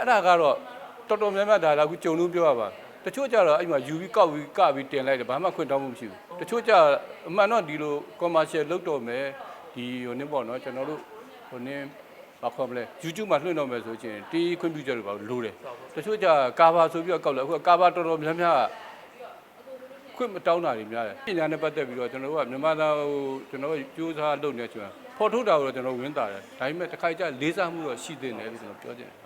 အဲ့ဒါကတော့တော်တော်များများဒါကအခုကြုံလို့ပြောရပါတချို့ကြတော့အဲ့မှာယူပြီးကောက်ပြီးကပြီးတင်လိုက်တယ်ဘာမှခွင့်တောင်းမှုမရှိဘူးတချို့ကြအမှန်တော့ဒီလို commercial လုပ်တော့မယ်ဒီဟိုနည်းပေါ့နော်ကျွန်တော်တို့ဟိုနည်းဘာခေါ်မလဲ YouTube မှာလွှင့်တော့မယ်ဆိုချင်တီးခွင့်ပြုချက်တွေပါလို့တယ်တချို့ကြကာဘာဆိုပြီးတော့ကောက်လိုက်အခုကာဘာတော်တော်များများကခွင့်မတောင်းတာတွေများတယ်ပညာနဲ့ပတ်သက်ပြီးတော့ကျွန်တော်တို့ကမြန်မာသားဟိုကျွန်တော်တို့ကြိုးစားလုပ်နေကျွန်တော်ဖော်ထုတ်တာကိုတော့ကျွန်တော်ဝင်တာတယ်ဒါပေမဲ့တစ်ခါကြလေးစားမှုတော့ရှိသေးတယ်လို့ကျွန်တော်ပြောချင်တယ်ဟ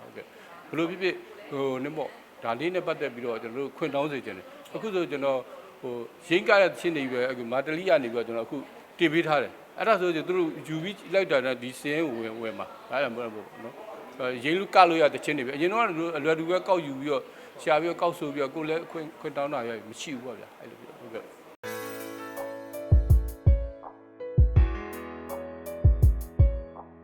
ုတ်ကဲ့ ဘယ်လိုဖြစ်ဖြစ်ဟိုနည်းပေါ့ဒါလေးနဲ့ပတ်သက်ပြီးတော့ကျွန်တော်တို့ခွင့်တောင်းစေချင်တယ်အခုဆိုကျွန်တော်ဟိုရင်းကားတဲ့ချင်းနေပဲအခုမာတလီကနေပြီးတော့ကျွန်တော်အခုတင်ပေးထားတယ်အဲ့ဒါဆိုရင်သူတို့ယူပြီးလိုက်တာနဲ့ဒီစင်းကိုဝင်ဝင်မှာဒါရမဟုတ်ဘူးနော်ရင်းလူကလို့ရတဲ့ချင်းနေပဲအရင်တော့အလွယ်တူပဲကောက်ယူပြီးတော့ရှာပြီးတော့ကောက်ဆိုပြီးတော့ကိုယ်လည်းခွင့်ခွင့်တောင်းတာရမရှိဘူးပေါ့ဗျာအဲ့လိုပြောဟုတ်ကဲ့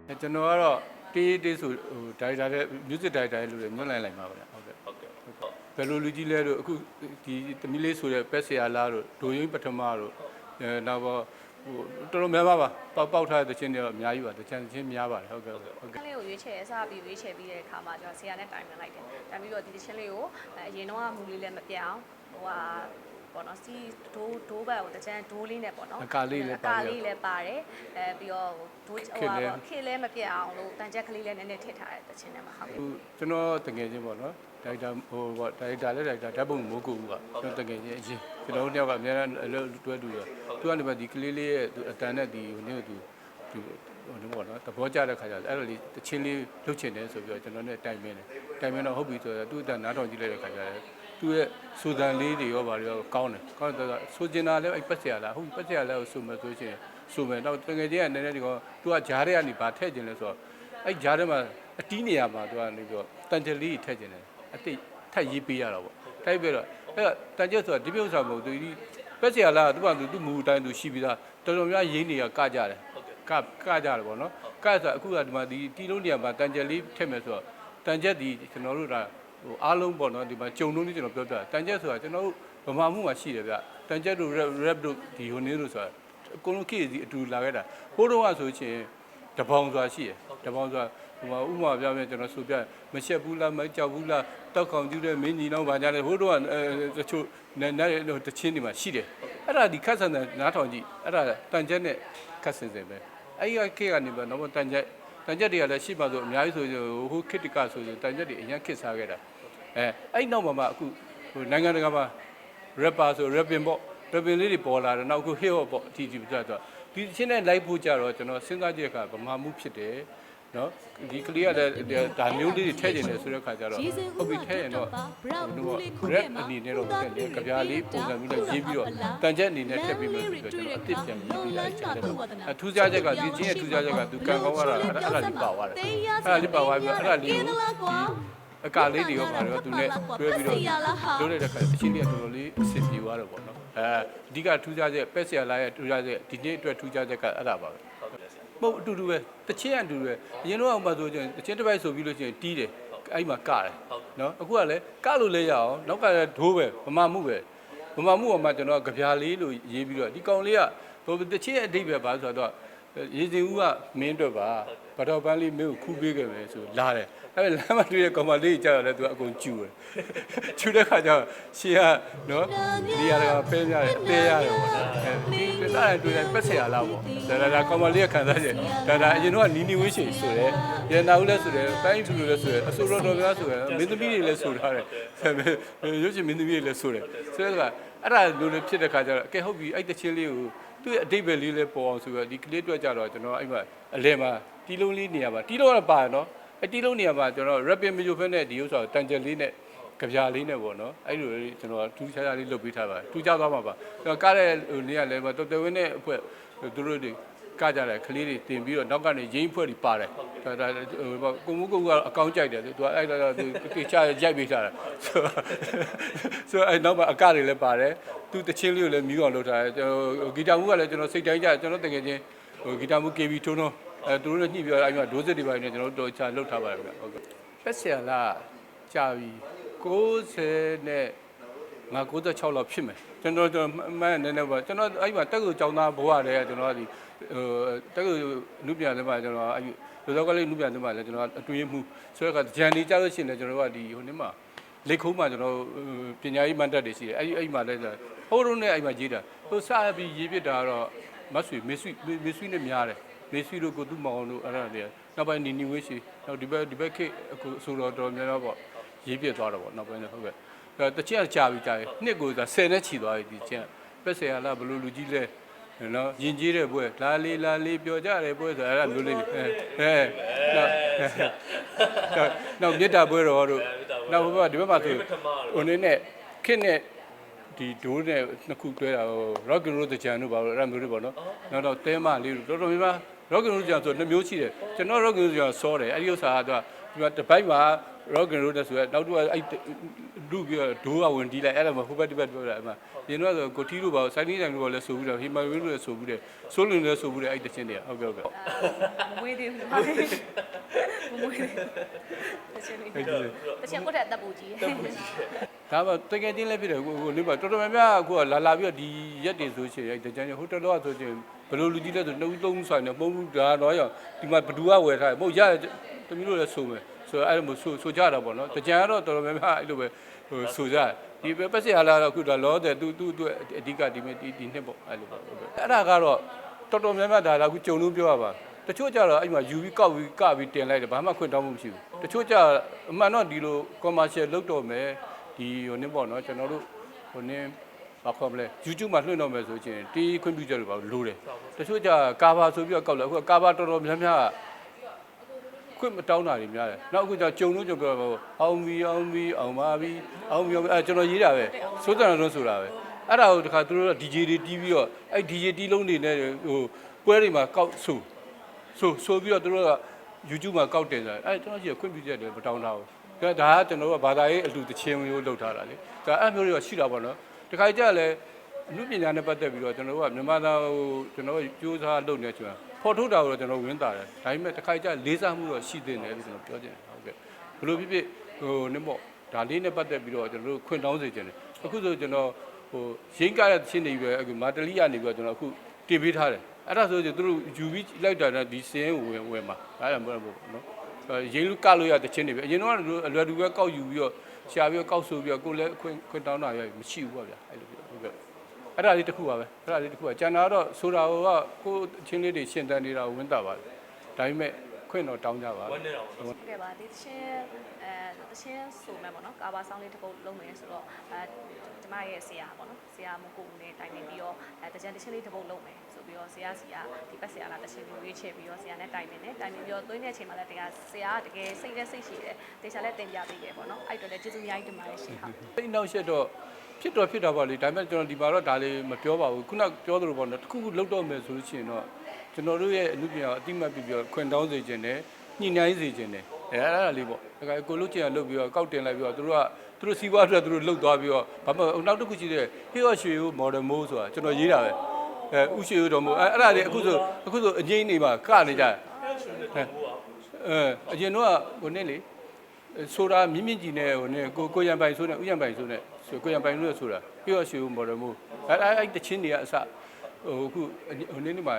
အဲကျွန်တော်ကတော့ တေးတေးဆိုဟိုဒါရိုက်တာတဲ့ music director ရဲ့လူတွေညွှန်လိုက်လိုက်မှာပါဗျဟုတ်ကဲ့ဟုတ်ကဲ့ဟုတ်ဘယ်လိုလူကြီးလဲတို့အခုဒီသမီးလေးဆိုတဲ့ပက်ဆရာလားတို့ဒိုရင်းပထမတို့အဲနောက်တော့ဟိုတော်တော်များပါပါပေါက်ပေါက်ထားတဲ့တခြင်းတွေတော့အများကြီးပါတခြင်းချင်းများပါတယ်ဟုတ်ကဲ့ဟုတ်ကဲ့။ခန်းလေးကိုရွေးချယ်အစားပြီးရွေးချယ်ပြီးတဲ့အခါမှာကျွန်တော်ဆရာနဲ့တိုင်ပင်လိုက်တယ်။တိုင်ပြီးတော့ဒီတချင်းလေးကိုအဲအရင်တော့ကမူလေးလည်းမပြတ်အောင်ဟိုဟာ ပေါ့နော်စီဒိုးဒိုးဘက်ကိုတချမ်းဒိုးလေးနဲ့ပေါ့နော်အကာလေးလည်းပါတယ်အကာလေးလည်းပါတယ်အဲပြီးတော့ဒိုးဟိုခေတ်ဟာလည်းပေါ့ခေတ်လည်းမပြတ်အောင်လို့တန်ချက်ကလေးလည်းနည်းနည်းထည့်ထားတဲ့တချင်းထဲမှာဟုတ်ကဲ့ဟိုကျွန်တော်တကယ်ချင်းပေါ့နော်ဒါရိုက်တာဟိုပေါ့ဒါရိုက်တာလည်းဒါရိုက်တာဓာတ်ပုံမိုးကူကကျွန်တော်တကယ်ချင်းအရင်ကျွန်တော်တို့တယောက်ကအများအားတွဲတူတယ်သူကနေမှဒီကလေးလေးရဲ့သူအတန်နဲ့ဒီဟိုနေ့သူသူဟိုနေ့ပေါ့နော်သဘောကျတဲ့ခါကျတော့အဲ့လိုလေးတချင်းလေးလှုပ်ချင်တယ်ဆိုပြီးတော့ကျွန်တော်နဲ့တိုင်ပင်တယ်တိုင်ပင်တော့ဟုတ်ပြီဆိုတော့သူ့အတန်နားထောင်ကြည့်လိုက်တဲ့ခါကျတော့ သူ့ရဲ့စူဒန်လေးတွေရောဗာတွေရောကောင်းတယ်ကောင်းတော့ဆိုကျင်တာလည်းအဲ့ပတ်စရာလားဟုတ်ပတ်စရာလည်းဆိုမယ်ဆိုရှင်ဆိုမယ်တော့တကယ်ချင်းကနည်းနည်းဒီကောသူကဂျားတွေကနေဗာထည့်ကျင်လဲဆိုတော့အဲ့ဂျားထဲမှာအတီးနေရာမှာသူကနေပြီးတော့တန်ချလီထည့်ကျင်တယ်အတိတ်ထက်ရေးပေးရတော့ပေါ့တိုက်ပြီးတော့အဲ့တန်ချက်ဆိုတာဒီပြုတ်စာမဟုတ်သူဒီပတ်စရာလားသူကသူသူ့မူအတိုင်းသူရှိပြီးသားတော်တော်များရင်းနေရကကြတယ်ကကကြတယ်ပေါ့နော်ကဆိုအခုကဒီမှာဒီတီလုံးနေရာမှာတန်ချက်လေးထည့်မယ်ဆိုတော့တန်ချက်ဒီကျွန်တော်တို့က ဟိုအားလုံးပေါ့နော်ဒီမှာကြုံလုံးလေးကျွန်တော်ပြောပြတန်ချက်ဆိုတာကျွန်တော်တို့ဗမာမှုမှာရှိတယ်ဗျတန်ချက်တို့ rap တို့ဒီဟိုနည်းတို့ဆိုတာအကုန်လုံးခေတ်စီအတူလာခဲ့တာဟိုတုန်းကဆိုရှင်တပေါင်းဆိုတာရှိတယ်တပေါင်းဆိုတာဟိုမှာဥမာပြမယ်ကျွန်တော်ဆိုပြမချက်ဘူးလားမကြောက်ဘူးလားတောက်ခေါင်ကျူးတဲ့မင်းကြီးနောင်ဗာကြတယ်ဟိုတုန်းကအဲတချို့နားနားတချင်းတွေမှာရှိတယ်အဲ့ဒါဒီခတ်ဆန်တဲ့နားထောင်ကြည့်အဲ့ဒါတန်ချက်နဲ့ခတ်ဆင်စင်ပဲအဲ့ဒီခေတ်ကနေပဲတော့တန်ချက် တန်ချက်တွေကလည်းရှိပါဆိုအများကြီးဆိုဟိုခစ်တကဆိုတန်ချက်တွေအရင်ခစ်စားခဲ့တာအဲအဲ့နောက်မှာမှအခုဟိုနိုင်ငံတကာမှာ rapper ဆို rapping ပေါ့ rapping လေးတွေပေါ်လာတယ်နောက်အခု hip hop ပေါ့အထီးကြီးပြတ်သွားဒီချင်းနဲ့ live ဖို့ကြတော့ကျွန်တော်စဉ်းစားကြည့်တဲ့အခါဗမာမှုဖြစ်တယ် နော်ဒီကလေးကလည်းဒါမျိုးလေးတွေထည့်ကျင်တယ်ဆိုတဲ့အခါကျတော့ဟုတ်ပြီထည့်ရင်တော့ဟို rap အနေနဲ့တော့ဖြစ်တယ်ကြပြားလေးပုံစံမျိုးနဲ့ရေးပြီးတော့တန်ချက်အနေနဲ့ထည့်ပြီးမှဆိုတော့ကျွန်တော်အစ်စ်ပြန်ရေးပြီးလိုက်ချင်တယ်အထူးခြားချက်ကဒီချင်းရဲ့ထူးခြားချက်ကသူကန်ကောင်းရတာအဲ့ဒါလေးပါသွားတယ်အဲ့ဒါလေးပါသွားပြီးအဲ့ဒါလေးကိုအကာလေးတွေရောပါတော့သူနဲ့တွဲပြီးတော့လုပ်လိုက်တဲ့ခါအချင်းတွေကတော်တော်လေးအဆင်ပြေသွားတော့ပေါ့နော်အဲအဓိကထူးခြားချက်ပက်ဆရာလာရဲ့ထူးခြားချက်ဒီနေ့အတွက်ထူးခြားချက်ကအဲ့ဒါပါပဲ ပုတ်အတူတူပဲတချင်းအတူတူပဲအရင်တော့အောင်ပါဆိုရင်တချင်းတစ်ပိုက်ဆိုပြီးလို့ရှိရင်တီးတယ်အဲ့မှာကတယ်နော်အခုကလည်းကလို့လည်းရအောင်နောက်ကလည်းဒိုးပဲဗမာမှုပဲဗမာမှုပေါ်မှာကျွန်တော်ကြပြာလေးလို့ရေးပြီးတော့ဒီကောင်လေးကဟိုတချင်းအတိတ်ပဲပါဆိုတော့ ရေစင်ဦးကမင်းအတွက်ပါဗတော်ပန်းလေးမင်းကိုခူးပေးခဲ့မယ်ဆိုလာတယ်အဲ့လမ်းမတွေ့တဲ့ကောင်မလေးကြောက်တယ်သူကအကုန်ကျူတယ်ကျူတဲ့ခါကျတော့ရှေ့ကနော်ဒီရတာဖဲပြရတယ်တဲရတယ်ပေါ့နော်အဲဒီကစားတွေ့တယ်ပက်ဆက်ရလားပေါ့ဒါဒါဒါကောင်မလေးကခံစားချက်ဒါဒါအရင်တော့နီနီဝင်းရှိဆိုတယ်ရန်နာဦးလည်းဆိုတယ်တိုင်းသူလည်းဆိုတယ်အစိုးရတော်များဆိုတယ်မင်းသမီးတွေလည်းဆိုထားတယ်ရုပ်ရှင်မင်းသမီးတွေလည်းဆိုတယ်ဆိုတော့အဲ့ဒါလိုလိုဖြစ်တဲ့ခါကျတော့အကဲဟုတ်ပြီအဲ့တချင်းလေးကို သူ့ရဲ့အတိတ်ပဲလေးလေးပေါ်အောင်ဆိုတော့ဒီကလေးတွေ့ကြတော့ကျွန်တော်အဲ့မှာအလဲမှာတီးလုံးလေးနေရာမှာတီးလုံးကတော့ပါရနော်အတီးလုံးနေရာမှာကျွန်တော် rapping မယူဖက်နဲ့ဒီဥစ္စာတန်ကြက်လေးနဲ့ကြပြာလေးနဲ့ပေါ့နော်အဲ့လိုလေးကျွန်တော်ထူးခြားခြားလေးလုပ်ပေးထားပါထူးခြားသွားမှာပါကျွန်တော်ကားတဲ့ဟိုနေရာလဲမှာတော်တော်ဝင်းနဲ့အဖွဲ့သူတို့တွေကကြတယ်ကလေးတွေတင်ပြီးတော့နောက်ကနေရင်းဖွဲ့တွေပါတယ်ဒါဒါဟိုကိုမှုကိုကအကောင့်ကြိုက်တယ်သူကအဲ့ဒါသူတေချာရိုက်ပေးထားတာဆိုဆိုအဲ့နောက်မှာအကတွေလည်းပါတယ် သူတချင်းလေးကိုလည်းမြူအောင်လုပ်ထားတယ်ကျွန်တော်ဂီတာမှုကလည်းကျွန်တော်စိတ်တိုင်းကြကျွန်တော်တကယ်ချင်းဟိုဂီတာမှု KB ထုံးထုံးအဲသူတို့လည်းညှိပြီးတော့အဲ့မှာဒိုးစစ်တွေပါတယ်ကျွန်တော်တို့ချာလုပ်ထားပါတယ်ဗျဟုတ်ကဲ့ဖက်ဆယ်လာကြာပြီ90နဲ့ငါ96လောက်ဖြစ်မယ်ကျွန်တော်ကျွန်တော်မှန်းနေနေပါကျွန်တော်အဲ့မှာတက်ကူចောင်းသားဘဝတည်းကကျွန်တော်ဒီဟိုတက်ကူလူပြန်တယ်မှာကျွန်တော်အဲ့လူသောကလေးနုပြန်သမားလည်းကျွန်တော်အတွင်းမှုဆိုတော့ကဂျန်နေကြလို့ရှိရင်လည်းကျွန်တော်တို့ကဒီဟိုနေ့မှာ လက်ခုံးမှာကျွန်တော်ပညာရေးမန်တက်တွေရှိတယ်အဲ့ဒီအဲ့မှာလည်းဟိုးရုံးနဲ့အဲ့မှာကြီးတာဟိုစပြီးရေးပြတာကတော့မဆွေမေဆွေမေဆွေနဲ့များတယ်မေဆွေတို့ကိုသူ့မောင်တို့အဲ့ဒါတွေနောက်ပိုင်းနီနီဝေးရှိနောက်ဒီဘက်ဒီဘက်ခေအခုဆိုတော့တော်များတော့ပေါ့ရေးပြသွားတော့ပေါ့နောက်ပိုင်းလည်းဟုတ်ကဲ့အဲ့တချင်ကြာပြီကြာပြီနှစ်ကိုသာ10နဲ့ချီသွားပြီဒီချင်းပက်ဆယ်ရလားဘလို့လူကြီးလဲနော်ယဉ်ကျေးတဲ့ဘွဲလာလေးလာလေးပြောကြတယ်ဘွဲဆိုအဲ့ဒါမျိုးလေးအဲအဲနောက်နောက်မြစ်တာဘွဲတော်တို့ နောက်ဘက်ဒီဘက်မှာဆိုဟိုနေနဲ့ခင်းနဲ့ဒီဒိုးနဲ့နှစ်ခုတွဲတာဟို rock and roll တကြံတို့ပါလို့အဲ့ဒါမျိုးတွေပေါ့နော်နောက်တော့တဲမလေးတို့တော်တော်များများ rock and roll ကြံဆိုနှစ်မျိုးရှိတယ်ကျွန်တော် rock and roll ကြံစောတယ်အဲ့ဒီဥစ္စာကတော့ဒီမှာတစ်ပိုင်းမှာ rock and roll တဲ့ဆိုရနောက်တော့အဲ့ဒုပြီးတော့ဒိုးကဝင်တီးလိုက်အဲ့ဒါမှဟိုဘက်ဒီဘက်ပြောတာအဲ့မှာဒီတော့ဆိုကိုတီးတို့ပါစိုင်းနေတိုင်းတို့လည်းဆိုပြီးတော့ဟီမာဝင်းတို့လည်းဆိုပြီးတယ်ဆိုးလင်းလည်းဆိုပြီးတယ်အဲ့တချင်းတွေဟုတ်ကဲ့ဟုတ်ကဲ့မမွေးသေးဘူးမမွေးသေးတချင်လေးတချင်ကိုတက်တက်ပူကြီးဒါမှတကယ်ချင်းလည်းဖြစ်တယ်ကိုကိုလေးပါတော်တော်များများအခုကလာလာပြီးတော့ဒီရက်တွေဆိုချင်အဲ့တကြမ်းဟိုတော်တော်ဆိုချင်ဘယ်လိုလူကြီးလဲဆိုနှစ်ဦးသုံးဦးဆိုင်နေပုံဘူးဒါတော့ရောဒီမှာဘဒူကဝယ်ထားတယ်မဟုတ်ရတယ်တမျိုးလို့လည်းဆိုမယ် ဆိုတော့အဲ့လိုဆိုဆိုကြတာပေါ့နော်တကြမ်းကတော့တော်တော်များများအဲ့လိုပဲဟိုဆိုကြဒီပဲပတ်စရလာတော့အခုတော့လောတဲ့သူသူသူအဓိကဒီမဲ့ဒီဒီနှစ်ပေါ့အဲ့လိုပေါ့ဟုတ်ကဲ့အဲ့ဒါကတော့တော်တော်များများဒါလာအခုကြုံလို့ပြောရပါတချို့ကြတော့အဲ့မှာယူပြီးကောက်ပြီးကပြီးတင်လိုက်တယ်ဘာမှခွင့်တောင်းမှုမရှိဘူးတချို့ကြအမှန်တော့ဒီလို commercial လုပ်တော့မယ်ဒီဟိုနည်းပေါ့နော်ကျွန်တော်တို့ဟိုနည်းဘာခေါ်မလဲ YouTube မှာလွှင့်တော့မယ်ဆိုရင်တီးခွင့်ပြုချက်တွေပါလို့တယ်တချို့ကြကာဘာဆိုပြီးတော့ကောက်လိုက်အခုကာဘာတော်တော်များများ ခွင့်မတောင်းတာတွေများတယ်နောက်အခုကျကြုံလို့ကြုံပြောတော့အောင်ပြီအောင်ပြီအောင်ပါပြီအောင်ပြီအဲကျွန်တော်ရေးတာပဲစိုးစံတော်ဆိုတာပဲအဲ့ဒါကိုတခါသူတို့က DJ တွေတီးပြီးတော့အဲ့ DJ တီးလုံးတွေနဲ့ဟိုပွဲတွေမှာကောက်ဆိုဆိုဆိုပြီးတော့သူတို့က YouTube မှာကောက်တင်တယ်အဲ့ကျွန်တော်ကြီးခွင့်ပြုချက်တွေမတောင်းတာဘူးဒါဒါကကျွန်တော်တို့ကဘာသာရေးအလူတချင်းမျိုးလုပ်ထားတာလေဒါအဲ့မျိုးတွေကရှိတာပေါ့နော်တခါကြလဲအမှုပညာနဲ့ပတ်သက်ပြီးတော့ကျွန်တော်တို့ကမြန်မာသားဟိုကျွန်တော်ကြိုးစားလုပ်နေကျွန်တော် ဖော်ထုတ်တာကိုတော့ကျွန်တော်ဝင်တာတယ်ဒါပေမဲ့တခါကြလေးစားမှုတော့ရှိသေးတယ်လို့ကျွန်တော်ပြောချင်တယ်ဟုတ်ကဲ့ဘလို့ဖြစ်ဖြစ်ဟိုနမော့ဒါလေးနဲ့ပတ်သက်ပြီးတော့ကျွန်တော်တို့ခွင့်တောင်းစေချင်တယ်အခုဆိုကျွန်တော်ဟိုရင်းကားတဲ့ချင်းတွေပဲအခုမာတလီကနေပြီးတော့ကျွန်တော်အခုတင်ပေးထားတယ်အဲ့ဒါဆိုရင်သူတို့ယူပြီးလိုက်တာနဲ့ဒီစင်းကိုဝင်ဝင်မှာအဲ့ဒါမှမဟုတ်ဘူးနော်ရေးလူကလို့ရတဲ့ချင်းတွေပဲအရင်တော့အလွယ်တူပဲကောက်ယူပြီးတော့ရှာပြီးတော့ကောက်ဆိုပြီးတော့ကိုယ်လည်းခွင့်ခွင့်တောင်းတာရမရှိဘူးပေါ့ဗျာအဲ့လိုပြောဟုတ်ကဲ့ အဲ့ဒါလေးတစ်ခုပါပဲအဲ့ဒါလေးတစ်ခုပါကျန်တာတော့ဆိုတာကကိုယ်ချင်းလေးတွေရှင်းတန်းနေတာကိုဝင်တာပါတယ်ဒါပေမဲ့ခွင့်တော့တောင်းကြပါဝမ်းနေတာပေါ့နော်ကဲပါဒီတချင်းအဲတချင်းဆိုမဲ့ပေါ့နော်ကာဘာဆောင်းလေးတစ်ပုတ်လုံးမယ်ဆိုတော့အဲကျမရဲ့ဆရာပေါ့နော်ဆရာမကိုဦးနဲ့တိုင်ပင်ပြီးတော့အဲတချင်းတချင်းလေးတစ်ပုတ်လုံးမယ်ဆိုပြီးတော့ဆရာစီကဒီပတ်ဆရာလာတချင်းလေးရွေးချယ်ပြီးတော့ဆရာနဲ့တိုင်ပင်တယ်တိုင်ပင်ပြီးတော့သွင်းတဲ့အချိန်မှာလည်းတရားဆရာကတကယ်စိတ်နဲ့စိတ်ရှိတယ်တေချာလည်းတင်ပြပေးတယ်ပေါ့နော်အဲ့တော့လည်းကျေးဇူးအများကြီးတင်ပါတယ်ရှင်ဟုတ်စိတ်နောက်ရှက်တော့ ဖြစ်တော့ဖြစ်တာပါလေဒါပေမဲ့ကျွန်တော်ဒီမှာတော့ဒါလေးမပြောပါဘူးခုနပြောသလိုပေါ့နော်တစ်ခုခုလောက်တော့မယ်ဆိုလို့ရှိရင်တော့ကျွန်တော်တို့ရဲ့အမှုပညာကိုအတိမတ်ပြီးပြီးတော့ခွင့်တောင်းစေခြင်းနဲ့ညှိနှိုင်းစေခြင်းနဲ့အဲအဲ့ဒါလေးပေါ့ဒါကကိုလုတ်ချင်အောင်လုပ်ပြီးတော့ကောက်တင်လိုက်ပြီးတော့သူတို့ကသူတို့စီးပွားအတွက်သူတို့လှုပ်သွားပြီးတော့ဘာမှနောက်တစ်ခုရှိတဲ့ဟေးရရွှေကို model mode ဆိုတာကျွန်တော်ရေးတာပဲအဲဥရွှေတော်မို့အဲအဲ့ဒါလေးအခုဆိုအခုဆိုအငိမ့်နေမှာကနေကြတယ်အဲအရင်တော့ဟိုနေ့လေ ဆိုတာမြင့်မြင့်ကြီးနဲ့ဟိုနဲ့ကိုကိုရံပိုင်ဆိုနဲ့ဥရံပိုင်ဆိုနဲ့ဆိုကိုရံပိုင်လို့ဆိုတာပြီးတော့ရွှေဦးမော်ဒယ်မို့အဲအဲအဲ့တချင်းတွေကအစဟိုအခုဟိုနေ့နေ့မှာ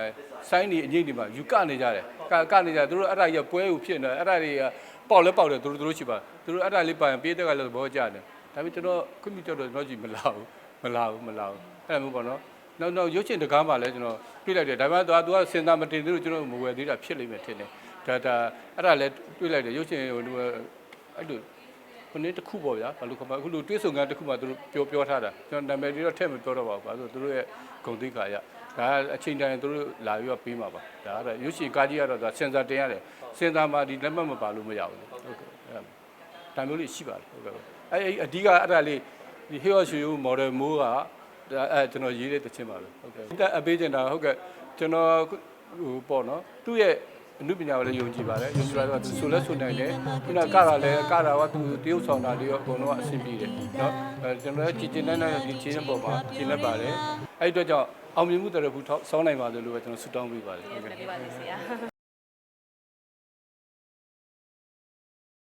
ဆိုင်းနေအငိမ့်တွေမှာယူကနေကြတယ်ကကနေကြသူတို့အဲ့ဒါကြီးပွဲကိုဖြစ်နေအဲ့ဒါတွေကပေါက်လဲပေါက်တယ်သူတို့သူတို့ရှိပါသူတို့အဲ့ဒါလေးပိုင်ပေးတဲ့ကလည်းသဘောကျတယ်ဒါပေမဲ့ကျွန်တော်ခွင့်ပြုချက်တော့ကျွန်တော်ကြည့်မလာဘူးမလာဘူးမလာဘူးအဲ့လိုမျိုးပေါ့နော်နောက်နောက်ရုပ်ရှင်တကားမှလည်းကျွန်တော်တွေ့လိုက်တယ်ဒါပေမဲ့သူကသူကစင်တာမတင်သေးလို့ကျွန်တော်မဝယ်သေးတာဖြစ်လိမ့်မယ်ထင်တယ်ဒါဒါအဲ့ဒါလည်းတွေ့လိုက်တယ်ရုပ်ရှင်ဟို အဲ့လိုခုနေ့တစ်ခုပေါ့ဗျာဘာလို့ခေါ်မလဲအခုလိုတွေးဆုံကန်းတစ်ခုမှသူတို့ပြောပြောထားတာကျွန်တော်နာမည်တွေတော့ထည့်မပြောတော့ပါဘူးဘာလို့သူတို့ရဲ့ဂုံသိက္ခာရဒါအချိန်တိုင်းသူတို့လာပြီးတော့ပေးမှာပါဒါကတော့ရုပ်ရှင်ကားကြီးကတော့ဒါစင်ဆာတင်ရတယ်စင်ဆာမှာဒီလက်မှတ်မပါလို့မရဘူးလေဟုတ်ကဲ့အဲ့ဒါမျိုးလေးရှိပါတယ်ဟုတ်ကဲ့အဲ့အဓိကအဲ့ဒါလေးဒီ Hero Show Model Mo ကအဲကျွန်တော်ရေးတဲ့တခြင်းပါပဲဟုတ်ကဲ့တက်အပေးချင်တာဟုတ်ကဲ့ကျွန်တော်ဟိုပေါ့နော်သူ့ရဲ့ အနုပညာကိုလည်းယုံကြည်ပါတယ်ယုံကြည်ပါတော့သူဆိုလဲဆိုနိုင်တယ်ခုနကကလည်းကတာကသူတရုပ်ဆောင်တာတွေရောအကုန်လုံးအဆင်ပြေတယ်เนาะအဲကျွန်တော်လည်းကြည်ကျင်တဲ့ဒီချင်းတဲ့ပုံမှာရှင်းလက်ပါတယ်အဲ့ဒီအတွက်ကြောင့်အောင်မြင်မှုတရဖူဆောင်းနိုင်ပါလို့ပဲကျွန်တော်ဆုတောင်းပေးပါတယ်ဟုတ်ကဲ့ ကဲ့ပါလိမ့်ဆရာ